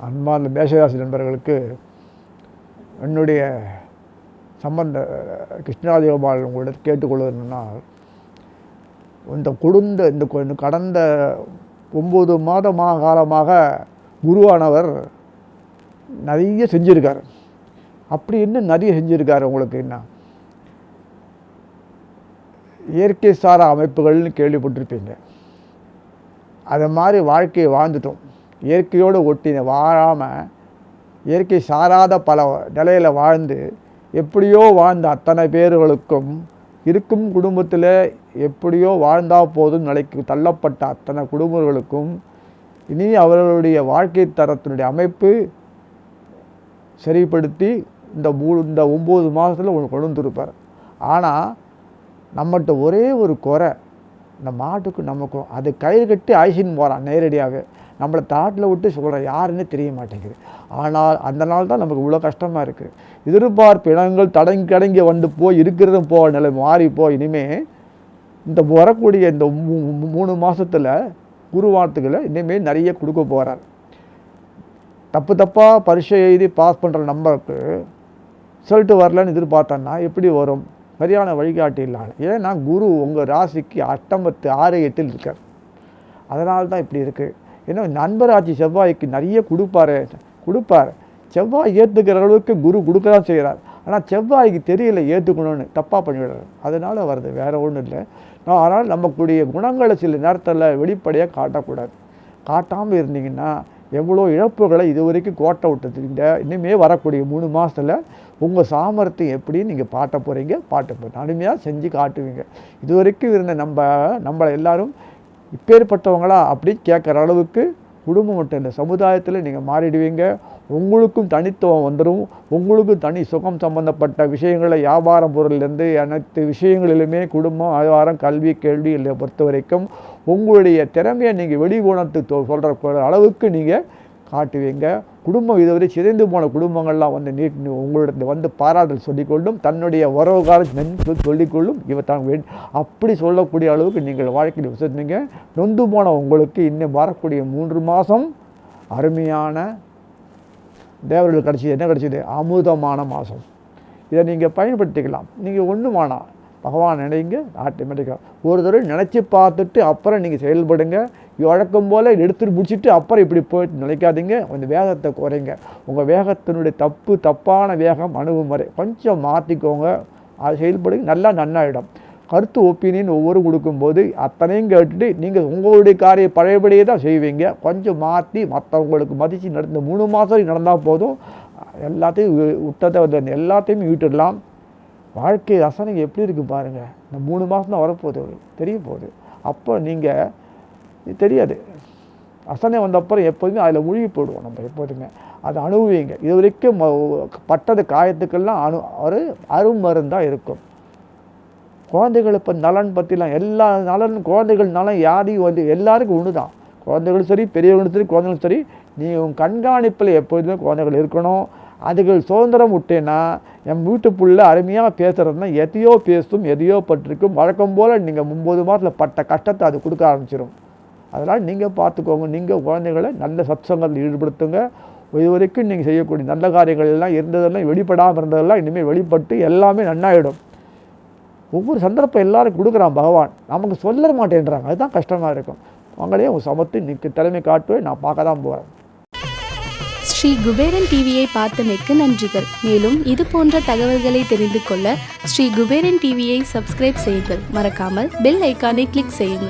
அன்பார்ந்த மேஷராசி நண்பர்களுக்கு என்னுடைய சம்பந்த கிருஷ்ணராஜ உங்களிடம் கேட்டுக்கொள்வது என்னன்னா இந்த கொடுந்த இந்த கொ- இந்த கடந்த ஒம்பது மாதமாக காலமாக குருவானவர் நிறைய செஞ்சுருக்கார். அப்படி என்ன நிறைய செஞ்சுருக்கார் உங்களுக்கு என்ன? இயற்கை சாரா அமைப்புகள்னு கேள்விப்பட்டிருப்பீங்க. அது மாதிரி வாழ்க்கையை வாழ்ந்துட்டோம். இயற்கையோடு ஒட்டின வாழாமல் இயற்கை சாராத பல நிலையில் வாழ்ந்து எப்படியோ வாழ்ந்த அத்தனை பேர்களுக்கும் இருக்கும் குடும்பத்தில் எப்படியோ வாழ்ந்தால் போதும் நிலைக்கு தள்ளப்பட்ட அத்தனை குடும்பங்களுக்கும் இனி அவர்களுடைய வாழ்க்கை தரத்தினுடைய அமைப்பு சரிப்படுத்தி இந்த மூ இந்த ஒம்பது மாதத்தில் ஒன்று கொண்டு வந்துருப்பார். ஆனால் நம்மகிட்ட ஒரே ஒரு குறை இந்த மாட்டுக்கு நமக்கும் அது கயிறு கட்டி ஐசின்னு போகிறான் நேரடியாகவே நம்மளை தாட்டில் விட்டு சொல்கிறேன் யாருன்னு தெரிய மாட்டேங்குது. ஆனால் அந்த நாள் தான் நமக்கு இவ்வளோ கஷ்டமாக இருக்குது எதிர்பார்ப்பு இனங்கள் தடங்கி கடங்கி வந்து போய் இருக்கிறதும் போ நிலை மாறி போய் இனிமே இந்த வரக்கூடிய இந்த மூணு மாதத்தில் குருவார்த்துக்களை இனிமேல் நிறைய கொடுக்க போகிறார் தப்பு தப்பாக பரீட்சை எழுதி பாஸ் பண்ணுற நம்பருக்கு ரிசல்ட்டு வரலன்னு எதிர்பார்த்தோன்னா எப்படி வரும்? சரியான வழிகாட்டி இல்லாமல் ஏன்னா குரு உங்கள் ராசிக்கு அட்டம்பத்து ஆறு எட்டில் இருக்கார் அதனால தான் இப்படி இருக்குது ஏன்னா நண்பராட்சி செவ்வாய்க்கு நிறைய கொடுப்பாரு. கொடுப்பார். செவ்வாய் ஏற்றுக்கிற அளவுக்கு குரு கொடுக்க தான் செய்கிறார் ஆனால் செவ்வாய்க்கு தெரியல ஏற்றுக்கணும்னு தப்பாக பண்ணிவிடுறாரு. அதனால் வருது வேறு ஒன்றும் இல்லை. நான் அதனால் நமக்குடைய குணங்களை சில நேரத்தில் வெளிப்படையாக காட்டக்கூடாது. காட்டாமல் இருந்தீங்கன்னா எவ்வளோ இழப்புகளை இது வரைக்கும் கோட்டை விட்டதுங்க. இனிமே வரக்கூடிய மூணு மாதத்தில் உங்கள் சாமர்த்தியம் எப்படி நீங்கள் பாட்ட போகிறீங்க பாட்ட போகிறீங்க அருமையாக செஞ்சு காட்டுவீங்க. இது வரைக்கும் இருந்த நம்ம நம்மளை எல்லாரும் இப்பேற்பட்டவங்களா அப்படின்னு கேட்குற அளவுக்கு குடும்பம் மட்டும் இல்லை சமுதாயத்தில் நீங்கள் மாறிடுவீங்க. உங்களுக்கும் தனித்துவம் வந்துடும் உங்களுக்கும் தனி சுகம் சம்பந்தப்பட்ட விஷயங்களை வியாபாரம் பொருள்லேருந்து அனைத்து விஷயங்களிலுமே குடும்பம் வியாபாரம் கல்வி கேள்வி இல்லை பொறுத்த வரைக்கும் உங்களுடைய திறமையை நீங்கள் வெளிகுணத்து சொல்கிற அளவுக்கு நீங்கள் காட்டுவீங்க. குடும்பம் இதுவரை சிதைந்து போன குடும்பங்கள்லாம் வந்து நீட் உங்களிடத்து வந்து பாராட்டல் சொல்லிக்கொள்ளும். தன்னுடைய உறவுகாரம் நன்றி சொல்லிக்கொள்ளும். இவ தான் வே அப்படி சொல்லக்கூடிய அளவுக்கு நீங்கள் வாழ்க்கையில் வசதிங்க நொந்து போன உங்களுக்கு இன்னும் வரக்கூடிய மூன்று மாதம் அருமையான தேவர்கள் கிடச்சிது என்ன கிடச்சிது? அமுதமான மாதம் இதை நீங்கள் பயன்படுத்திக்கலாம். நீங்கள் ஒன்றும் வேணாம் பகவான் நினைங்க ஆட்டோமேட்டிக்காக ஒரு தடவை நினச்சி பார்த்துட்டு அப்புறம் நீங்கள் செயல்படுங்க. வழக்கம் போல் எடுத்துட்டு முடிச்சுட்டு அப்புறம் இப்படி போயிட்டு நினைக்காதீங்க கொஞ்சம் வேகத்தை குறைங்க. உங்கள் வேகத்தினுடைய தப்பு தப்பான வேகம் அணுகுமுறை கொஞ்சம் மாற்றிக்கோங்க அது செயல்படுங்க. நல்லா நன்னாயிடும். கருத்து ஒப்பீனியன் ஒவ்வொரு கொடுக்கும்போது அத்தனையும் கேட்டுட்டு நீங்கள் உங்களுடைய காரிய பழையபடியே தான் செய்வீங்க. கொஞ்சம் மாற்றி மற்றவங்களுக்கு மதித்து நடந்த மூணு மாதம் நடந்தால் போதும். எல்லாத்தையும் விட்டதை வந்து எல்லாத்தையும் விட்டுடலாம் வாழ்க்கை ரசனை எப்படி இருக்கு பாருங்கள் இந்த மூணு மாதம் தான் வரப்போகுது. தெரிய போகுது. அப்போ நீங்கள் தெரியாது. ரசனை வந்தப்புறம் எப்போதுமே அதில் மூழ்கி போடுவோம் நம்ம எப்போதுமே. அதை அனுபவிங்க இது வரைக்கும் பட்டது காயத்துக்கெல்லாம் அணு ஒரு அருமருந்தாக இருக்கும். குழந்தைகள் இப்போ நலன் பற்றிலாம் எல்லா நலன் குழந்தைகள் நலன் யாரையும் வந்து எல்லாருக்கும் ஒன்று தான் குழந்தைகளும் சரி பெரியவங்களும் சரி குழந்தைகளும் சரி நீ உன் கண்காணிப்பில் எப்போதுமே குழந்தைகள் இருக்கணும். அதுகள் சுதந்திரம் விட்டேன்னா என் வீட்டு புள்ள அருமையாக பேசுகிறதுனா எதையோ பேசும் எதையோ பட்டிருக்கும். வழக்கம் போல் நீங்கள் ஒம்பது மாதத்தில் பட்ட கஷ்டத்தை அது கொடுக்க ஆரம்பிச்சிடும் அதனால் நீங்கள் பார்த்துக்கோங்க நீங்கள் குழந்தைகளை நல்ல சத்சங்கத்தில் ஈடுபடுத்துங்க. இது வரைக்கும் நீங்கள் செய்யக்கூடிய நல்ல காரியங்கள் எல்லாம் இருந்ததெல்லாம் வெளிப்படாமல் இருந்ததெல்லாம் இனிமேல் வெளிப்பட்டு எல்லாமே நன்னாயிடும். ஒவ்வொரு சந்தர்ப்பம் எல்லாரும் கொடுக்குறான் பகவான். நமக்கு சொல்ல மாட்டேன்றாங்க. அதுதான் கஷ்டமாக இருக்கும். அவங்களே உங்கள் சமத்து நிற்கு திறமை காட்டுவேன் நான் பார்க்க தான் போகிறேன் ஸ்ரீ குபேரன் டிவியை பார்த்தமைக்கு நன்றிகள். மேலும் இது போன்ற தகவல்களை தெரிந்து கொள்ள ஸ்ரீ குபேரன் டிவியை சப்ஸ்கிரைப் செய்யுங்கள். மறக்காமல் பெல் ஐக்கானை கிளிக் செய்யுங்கள்.